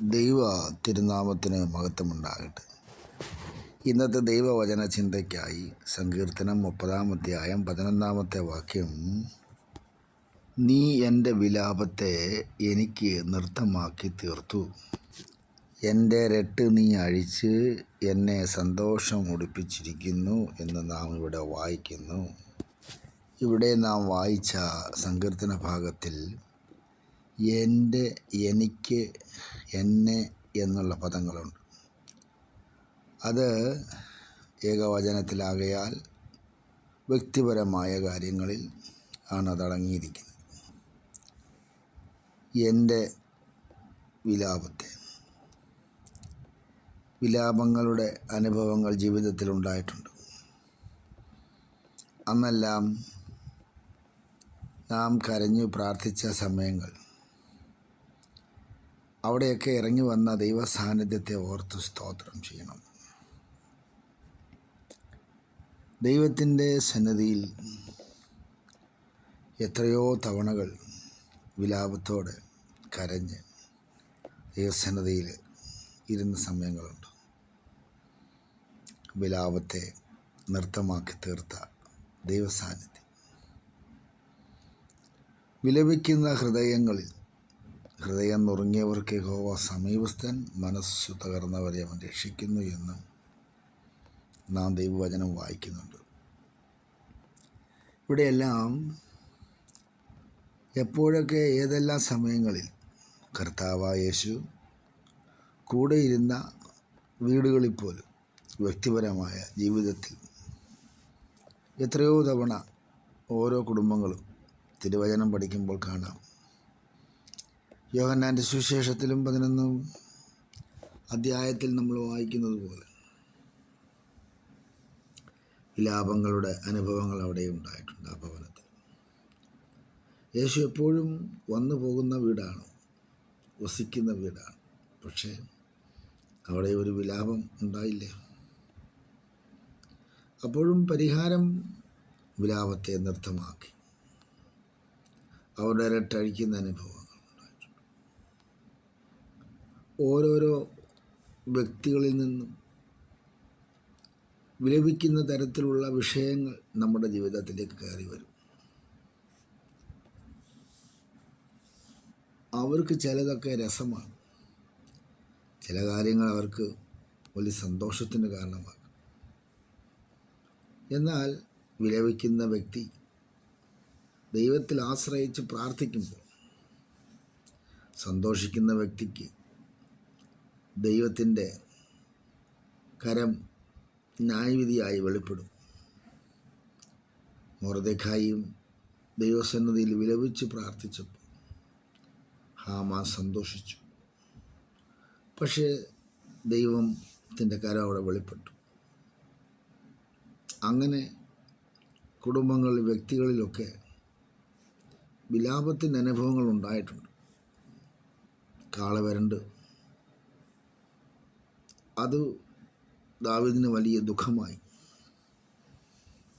ദൈവ തിരുനാമത്തിന് മഹത്വമുണ്ടാകട്ടെ. ഇന്നത്തെ ദൈവവചന ചിന്തയ്ക്കായി സങ്കീർത്തനം മുപ്പതാം അധ്യായം പതിനൊന്നാമത്തെ വാക്യം നീ എന്റെ വിലാപത്തെ എനിക്ക് നൃത്തമാക്കി തീർത്തു. എന്റെ രട്ട് നീ അഴിച്ച് എന്നെ സന്തോഷം ഉടിപ്പിച്ചിരിക്കുന്നു എന്ന് നാം ഇവിടെ വായിക്കുന്നു. ഇവിടെ നാം വായിച്ച സങ്കീർത്തന ഭാഗത്തിൽ എന്റെ എനിക്ക് എന്നെ എന്നുള്ള പദങ്ങളുണ്ട്. അത് ഏകവചനത്തിലാകയാൽ വ്യക്തിപരമായ കാര്യങ്ങളിൽ ആണ് അതടങ്ങിയിരിക്കുന്നത്. എന്റെ വിലാപത്തെ. വിലാപങ്ങളുടെ അനുഭവങ്ങൾ ജീവിതത്തിൽ ഉണ്ടായിട്ടുണ്ട്. അന്നെല്ലാം നാം കരഞ്ഞു പ്രാർത്ഥിച്ച സമയങ്ങൾ അവിടെയൊക്കെ ഇറങ്ങി വന്ന ദൈവ സാന്നിധ്യത്തെ ഓർത്ത് സ്തോത്രം ചെയ്യണം. ദൈവത്തിന്റെ സന്നദ്ധിയിൽ എത്രയോ തവണകൾ വിലാപത്തോടെ കരഞ്ഞ് ദൈവസന്നിധിയിൽ ഇരുന്ന സമയങ്ങളുണ്ട്. വിലാപത്തെ നൃത്തമാക്കി തീർത്ത ദൈവസാന്നിധ്യം. വിലപിക്കുന്ന ഹൃദയങ്ങളിൽ ഹൃദയം നുറുങ്ങിയവർക്ക് യഹോവ സമീപസ്ഥൻ മനസ്സ് തകർന്നവരെ അവൻ രക്ഷിക്കുന്നു എന്ന് നാം ദൈവവചനം വായിക്കുന്നുണ്ട്. ഇവിടെയെല്ലാം എപ്പോഴൊക്കെ ഏതെല്ലാം സമയങ്ങളിൽ കർത്താവായ യേശു കൂടെ ഇരുന്ന വീടുകളിൽ പോലും വ്യക്തിപരമായ ജീവിതത്തിൽ എത്രയോ തവണ ഓരോ കുടുംബങ്ങളും തിരുവചനം പഠിക്കുമ്പോൾ കാണാം യോഹന്നാന്റെ സുവിശേഷത്തിലും പതിനൊന്നും അധ്യായത്തിൽ നമ്മൾ വായിക്കുന്നത് പോലെ വിലാപങ്ങളുടെ അനുഭവങ്ങൾ അവിടെ ഉണ്ടായിട്ടുണ്ട് ആ ഭവനത്തിൽ. യേശു എപ്പോഴും വന്നു പോകുന്ന വീടാണ് വസിക്കുന്ന വീടാണ്. പക്ഷേ അവിടെ ഒരു വിലാപം ഉണ്ടായില്ല? അപ്പോഴും പരിഹാരം വിലാപത്തെ നൃത്തമാക്കി. അവരുടെ ഇരട്ടഴിക്കുന്ന അനുഭവങ്ങൾ ഉണ്ടായിട്ടുണ്ട് ഓരോരോ വ്യക്തികളിൽ നിന്നും വിലപിക്കുന്ന തരത്തിലുള്ള വിഷയങ്ങൾ നമ്മുടെ ജീവിതത്തിലേക്ക് കയറി വരും. അവർക്ക് ചിലതൊക്കെ രസമാണ് ചില കാര്യങ്ങൾ അവർക്ക് വലിയ സന്തോഷത്തിന് കാരണമാകും. എന്നാൽ വിലപിക്കുന്ന വ്യക്തി ദൈവത്തിൽ ആശ്രയിച്ച് പ്രാർത്ഥിക്കുമ്പോൾ സന്തോഷിക്കുന്ന വ്യക്തിക്ക് ദൈവത്തിന്റെ കരം ന്യായവിധിയായി വെളിപ്പെടും. മൊറദേഖായും ദൈവസന്നതിയിൽ വിലപിച്ച് പ്രാർത്ഥിച്ചപ്പോൾ ഹാമാ സന്തോഷിച്ചു. പക്ഷേ ദൈവത്തിന്റെ കരം അവിടെ വെളിപ്പെട്ടു. അങ്ങനെ കുടുംബങ്ങളിൽ വ്യക്തികളിലൊക്കെ വിലാപത്തിന്റെ അനുഭവങ്ങൾ ഉണ്ടായിട്ടുണ്ട്. കാളവരണ്ട് അത് ദാവിദിന് വലിയ ദുഃഖമായി.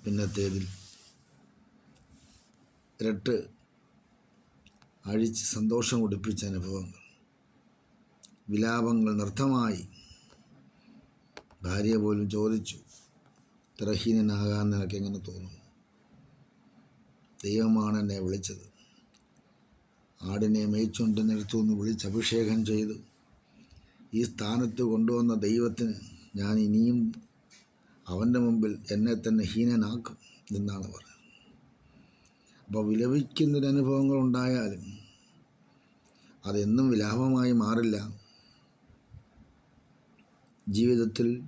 പിന്നത്തേതിൽ ഇരട്ട് അഴിച്ച് സന്തോഷം ഉടുപ്പിച്ച അനുഭവങ്ങൾ. വിലാപങ്ങൾ നൃത്തമായി. ഭാര്യ പോലും ചോദിച്ചു തിരഹീനനാകാൻ നിനക്ക് എങ്ങനെ തോന്നുന്നു? ദൈവമാണ് എന്നെ വിളിച്ചത്. ആടിനെ മേയിച്ചുകൊണ്ട് നിരത്തു നിന്ന് വിളിച്ച് അഭിഷേകം ചെയ്തു. ഈ സ്ഥാനത്ത് കൊണ്ടുവന്ന ദൈവത്തിന് ഞാൻ ഇനിയും അവന്റെ മുമ്പിൽ എന്നെ തന്നെ ഹീനനാക്കും എന്നാണ് പറയുന്നത്. അപ്പോൾ വിലപിക്കുന്നൊരനുഭവങ്ങൾ ഉണ്ടായാലും അതെന്നും വിലാപമായി മാറില്ല. ജീവിതത്തിൽ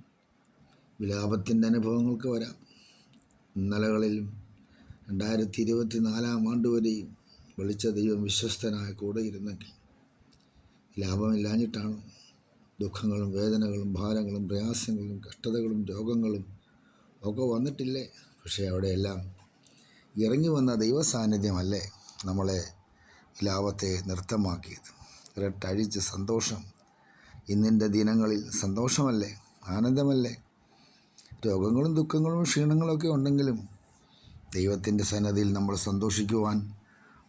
വിലാപത്തിന്റെ അനുഭവങ്ങൾക്ക് വരാം. ഇന്നലകളിലും രണ്ടായിരത്തി ഇരുപത്തി നാലാം ആണ്ട് വരെയും വിളിച്ച ദൈവം വിശ്വസ്തനായ കൂടെ ഇരുന്നെങ്കിൽ ലാഭമില്ലാഞ്ഞിട്ടാണോ ദുഃഖങ്ങളും വേദനകളും ഭാരങ്ങളും പ്രയാസങ്ങളും കഷ്ടതകളും രോഗങ്ങളും ഒക്കെ വന്നിട്ടില്ലേ? പക്ഷേ അവിടെയെല്ലാം ഇറങ്ങി വന്ന ദൈവ സാന്നിധ്യമല്ലേ നമ്മളെ ലാഭത്തെ നൃത്തമാക്കിയത്? ഇരട്ടഴിച്ച് സന്തോഷം. ഇന്നിന്റെ ദിനങ്ങളിൽ സന്തോഷമല്ലേ? ആനന്ദമല്ലേ? രോഗങ്ങളും ദുഃഖങ്ങളും ക്ഷീണങ്ങളൊക്കെ ഉണ്ടെങ്കിലും ദൈവത്തിന്റെ സന്നദ്ധിയിൽ നമ്മൾ സന്തോഷിക്കുവാൻ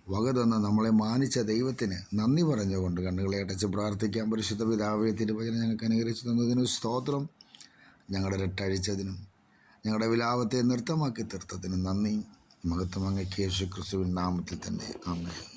വക നമ്മളെ മാനിച്ച ദൈവത്തിന് നന്ദി പറഞ്ഞുകൊണ്ട് കണ്ണുകളെ അടച്ച് പ്രാർത്ഥിക്കാൻ പരിശുദ്ധ പിതാവെ തിരുവചനം ഞങ്ങൾക്ക് അനുകരിച്ചു തന്നതിനും സ്തോത്രം ഞങ്ങളുടെ രട്ടഴിച്ചതിനും ഞങ്ങളുടെ വിലാപത്തെ നൃത്തമാക്കി തീർത്തതിനും നന്ദി. മഹത്വം അങ്ങ് കേശു ക്രിസ്തുവിൻ നാമത്തിൽ തന്നെ. ആമേൻ.